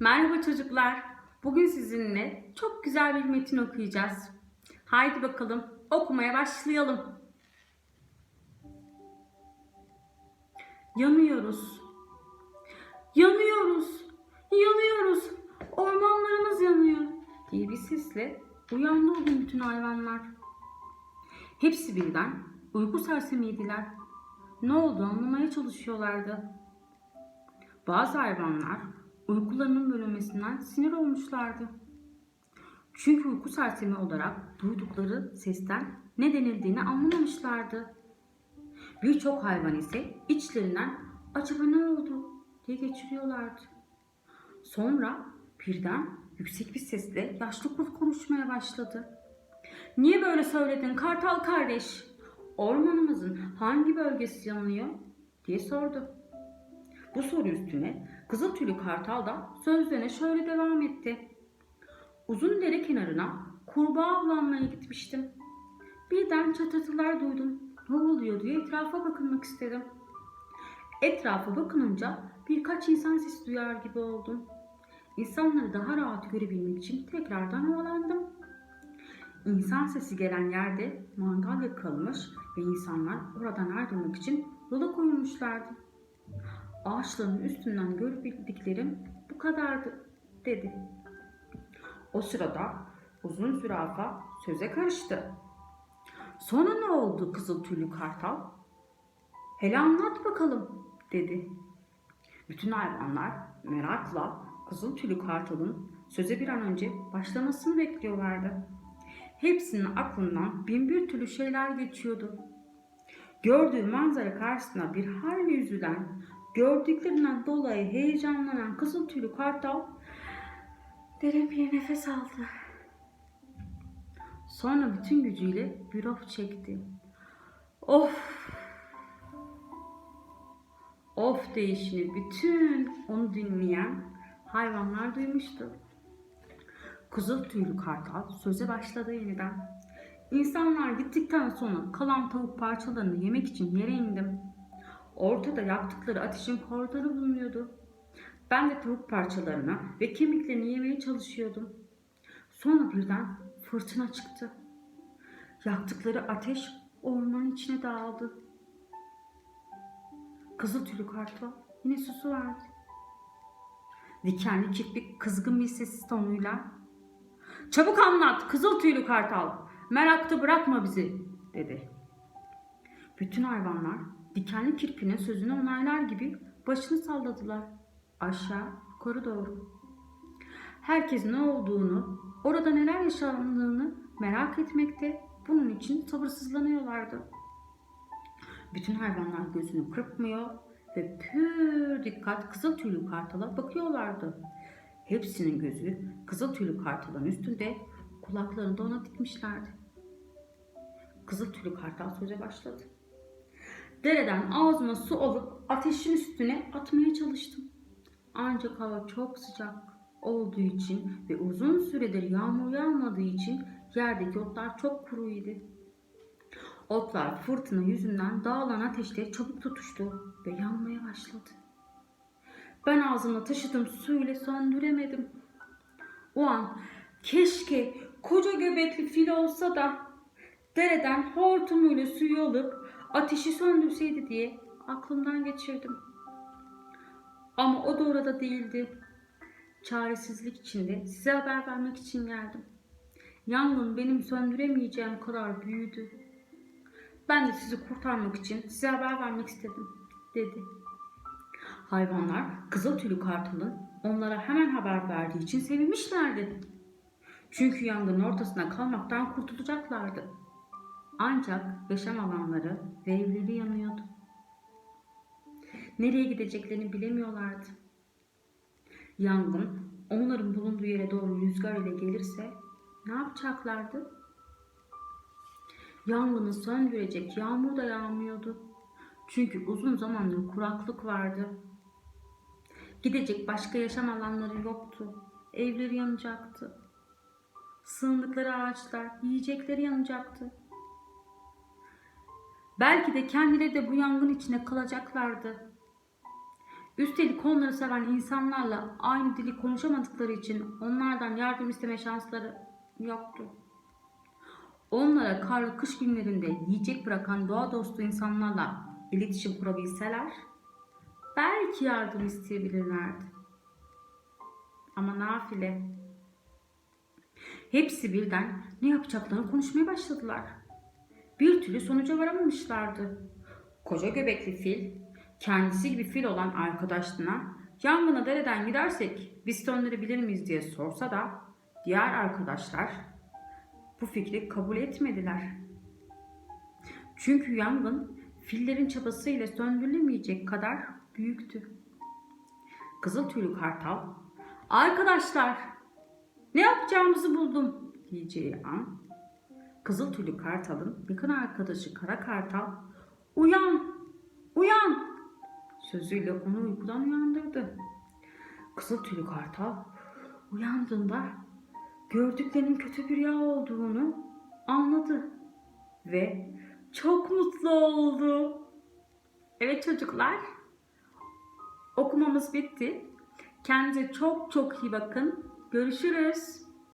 Merhaba çocuklar. Bugün sizinle çok güzel bir metin okuyacağız. Haydi bakalım okumaya başlayalım. Yanıyoruz. Yanıyoruz. Yanıyoruz. Ormanlarımız yanıyor diye bir sesle uyandı o gün bütün hayvanlar. Hepsi birden uyku sersemiydiler. Ne oldu anlamaya çalışıyorlardı. Bazı hayvanlar uykularının bölünmesinden sinir olmuşlardı. Çünkü uyku sersemi olarak duydukları sesten ne denildiğini anlamamışlardı. Birçok hayvan ise içlerinden acaba ne oldu diye geçiriyorlardı. Sonra birden yüksek bir sesle yaşlı kurt konuşmaya başladı. Niye böyle söyledin kartal kardeş? Ormanımızın hangi bölgesi yanıyor? diye sordu. Bu soru üstüne Kızıl tüylü kartal da sözlerine şöyle devam etti. Uzun dere kenarına kurbağa avlanmaya gitmiştim. Birden çatırtılar duydum. Ne oluyor diye etrafa bakınmak istedim. Etrafa bakınınca birkaç insan sesi duyar gibi oldum. İnsanları daha rahat görebilmek için tekrardan havalandım. İnsan sesi gelen yerde mangal yakılmış ve insanlar oradan ayrılmak için yola koyulmuşlardı. Ağaçların üstünden görebildiklerim bu kadardı dedi. O sırada uzun zürafa söze karıştı. Sonra ne oldu kızıl tüylü kartal? Hele anlat bakalım dedi. Bütün hayvanlar merakla kızıl tüylü kartalın söze bir an önce başlamasını bekliyorlardı. Hepsinin aklından bin bir türlü şeyler geçiyordu. Gördüğü manzara karşısında bir hayli üzülen, gördüklerinden dolayı heyecanlanan kızıl tüylü kartal derin bir nefes aldı. Sonra bütün gücüyle bir of çekti. Of! Of değişini bütün onu dinleyen hayvanlar duymuştu. Kızıl tüylü kartal söze başladı yeniden. İnsanlar gittikten sonra kalan tavuk parçalarını yemek için yere indim. Ortada yaktıkları ateşin korları bulunuyordu. Ben de tavuk parçalarını ve kemiklerini yemeye çalışıyordum. Sonra birden fırtına çıktı. Yaktıkları ateş ormanın içine dağıldı. Kızıl tüylü kartal yine susu verdi. Dikenli kirpik kızgın bir ses tonuyla Çabuk anlat kızıl tüylü kartal. Merakta bırakma bizi dedi. Bütün hayvanlar dikenli kirpinin sözünü onaylar gibi başını salladılar. Aşağı yukarı doğru. Herkes ne olduğunu, orada neler yaşandığını merak etmekte, bunun için sabırsızlanıyorlardı. Bütün hayvanlar gözünü kırpmıyor ve pür dikkat kızıl tüylü kartala bakıyorlardı. Hepsinin gözü kızıl tüylü kartalın üstünde, kulaklarını da ona dikmişlerdi. Kızıl tüylü kartal söze başladı. Dereden ağzıma su alıp ateşin üstüne atmaya çalıştım. Ancak hava çok sıcak olduğu için ve uzun süredir yağmur yağmadığı için yerdeki otlar çok kuruydu. Otlar fırtına yüzünden dağılan ateşle çabuk tutuştu ve yanmaya başladı. Ben ağzımda taşıdığım suyla söndüremedim. O an keşke koca göbekli fil olsa da dereden hortumuyla suyu alıp ateşi söndürseydi diye aklımdan geçirdim. Ama o da orada değildi. Çaresizlik içinde size haber vermek için geldim. Yangın benim söndüremeyeceğim kadar büyüdü. Ben de sizi kurtarmak için size haber vermek istedim, dedi. Hayvanlar kızıl tüylü kartalın onlara hemen haber verdiği için sevinmişlerdi. Çünkü yangının ortasına kalmaktan kurtulacaklardı. Ancak yaşam alanları ve evleri yanıyordu. Nereye gideceklerini bilemiyorlardı. Yangın onların bulunduğu yere doğru rüzgar ile gelirse ne yapacaklardı? Yangını söndürecek yağmur da yağmıyordu. Çünkü uzun zamandır kuraklık vardı. Gidecek başka yaşam alanları yoktu. Evleri yanacaktı. Sığındıkları ağaçlar, yiyecekleri yanacaktı. Belki de kendileri de bu yangın içinde kalacaklardı. Üstelik onları seven insanlarla aynı dili konuşamadıkları için onlardan yardım isteme şansları yoktu. Onlara karlı kış günlerinde yiyecek bırakan doğa dostu insanlarla iletişim kurabilseler belki yardım isteyebilirlerdi. Ama nafile. Hepsi birden ne yapacaklarını konuşmaya başladılar. Bir türlü sonuca varamamışlardı. Koca göbekli fil, kendisi gibi fil olan arkadaşına yangına dereden gidersek biz söndürebilir miyiz diye sorsa da diğer arkadaşlar bu fikri kabul etmediler. Çünkü yangın fillerin çabasıyla söndürülemeyecek kadar büyüktü. Kızıl tüylü kartal, arkadaşlar ne yapacağımızı buldum diyeceği an, Kızıl tüylü kartalın yakın arkadaşı kara kartal, uyan, uyan sözüyle onu uykudan uyandırdı. Kızıl tüylü kartal uyandığında gördüklerinin kötü bir rüya olduğunu anladı ve çok mutlu oldu. Evet çocuklar, okumamız bitti. Kendinize çok çok iyi bakın. Görüşürüz.